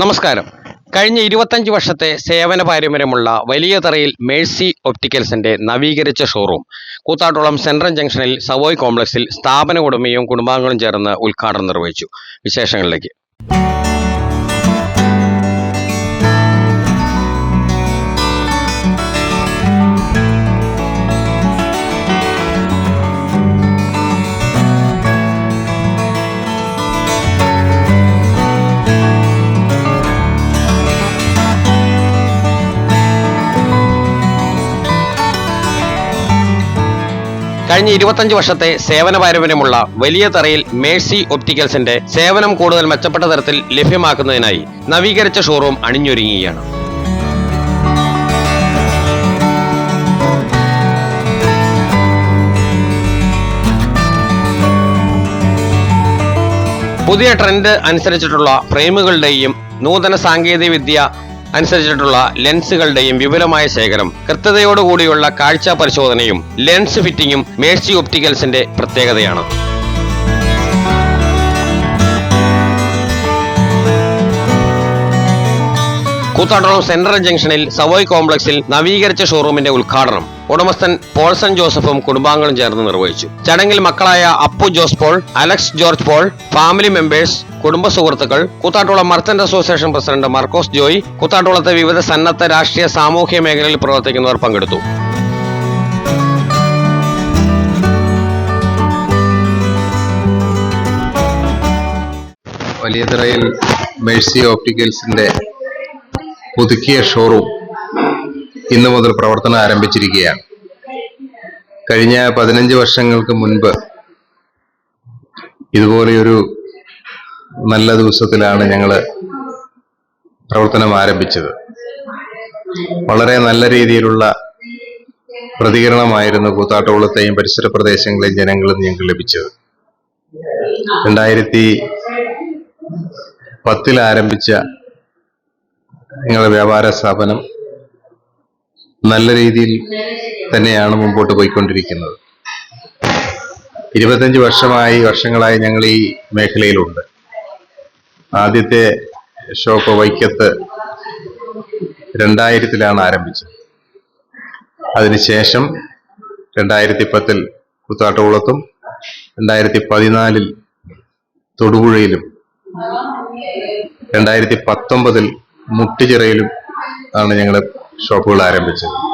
നമസ്കാരം. കഴിഞ്ഞ ഇരുപത്തഞ്ച് വർഷത്തെ സേവന പാരമ്പര്യമുള്ള വലിയ തറയിൽ മേഴ്സി ഒപ്റ്റിക്കൽസിന്റെ നവീകരിച്ച ഷോറൂം കൂത്താട്ടോളം സെൻട്രൽ ജംഗ്ഷനിൽ സവോയ് കോംപ്ലക്സിൽ സ്ഥാപന ഉടമയും കുടുംബാംഗങ്ങളും ചേർന്ന് ഉദ്ഘാടനം നിർവഹിച്ചു. വിശേഷങ്ങളിലേക്ക്. കഴിഞ്ഞ ഇരുപത്തഞ്ച് വർഷത്തെ സേവന പാരമ്പര്യമുള്ള വലിയ തറയിൽ മേഴ്സി ഒപ്റ്റിക്കൽസിന്റെ സേവനം കൂടുതൽ മെച്ചപ്പെട്ട തരത്തിൽ ലഭ്യമാക്കുന്നതിനായി നവീകരിച്ച ഷോറൂം അണിഞ്ഞൊരുങ്ങുകയാണ്. പുതിയ ട്രെൻഡ് അനുസരിച്ചിട്ടുള്ള ഫ്രെയിമുകളുടെയും നൂതന സാങ്കേതിക വിദ്യ അനുസരിച്ചിട്ടുള്ള ലെൻസുകളുടെയും വിപുലമായ ശേഖരം കൃത്യതയോടുകൂടിയുള്ള കാഴ്ച പരിശോധനയും ലെൻസ് ഫിറ്റിംഗും മേഴ്സി ഒപ്റ്റിക്കൽസിന്റെ പ്രത്യേകതയാണ്. കൂത്താട്ടോളം സെൻട്രൽ ജംഗ്ഷനിൽ സവോയ് കോംപ്ലക്സിൽ നവീകരിച്ച ഷോറൂമിന്റെ ഉദ്ഘാടനം ഉടമസ്ഥൻ പോൾസൺ ജോസഫും കുടുംബാംഗങ്ങളും ചേർന്ന് നിർവഹിച്ചു. ചടങ്ങിൽ മക്കളായ Appu Jose Paul Alex George Paul family members കുടുംബ സുഹൃത്തുക്കൾ കൂത്താട്ടുള്ള merchant association president Markose Joy കൂത്താട്ടുളത്തെ വിവിധ സന്നദ്ധ രാഷ്ട്രീയ സാമൂഹ്യ മേഖലയിൽ പ്രവർത്തിക്കുന്നവർ പങ്കെടുത്തു. വലിയതറയിൽ മേഴ്സി ഓപ്റ്റിക്കൽസിന്റെ പുതുക്കിയ ഷോറൂം ഇന്നു മുതൽ പ്രവർത്തനം ആരംഭിച്ചിരിക്കുകയാണ്. കഴിഞ്ഞ പതിനഞ്ച് വർഷങ്ങൾക്ക് മുൻപ് ഇതുപോലെയൊരു നല്ല ദിവസത്തിലാണ് ഞങ്ങൾ പ്രവർത്തനം ആരംഭിച്ചത്. വളരെ നല്ല രീതിയിലുള്ള പ്രതികരണമായിരുന്നു കൂത്താട്ടോളത്തെയും പരിസര പ്രദേശങ്ങളെയും ജനങ്ങളിൽ നിന്ന് ഞങ്ങൾക്ക് ലഭിച്ചത്. രണ്ടായിരത്തി പത്തിൽ ആരംഭിച്ച നിങ്ങളുടെ വ്യാപാര സ്ഥാപനം നല്ല രീതിയിൽ തന്നെയാണ് മുമ്പോട്ട് പോയിക്കൊണ്ടിരിക്കുന്നത്. ഇരുപത്തഞ്ച് വർഷമായി വർഷങ്ങളായി ഞങ്ങൾ ഈ മേഖലയിലുണ്ട്. ആദ്യത്തെ ഷോപ്പ് വൈക്കത്ത് രണ്ടായിരത്തിലാണ് ആരംഭിച്ചത്. അതിനുശേഷം രണ്ടായിരത്തി പത്തിൽ കുത്താട്ടകുളത്തും രണ്ടായിരത്തി പതിനാലിൽ തൊടുപുഴയിലും രണ്ടായിരത്തി പത്തൊമ്പതിൽ മുട്ടുചിറയിലും ആണ് ഞങ്ങൾ ഷോപ്പുകൾ ആരംഭിച്ചത്.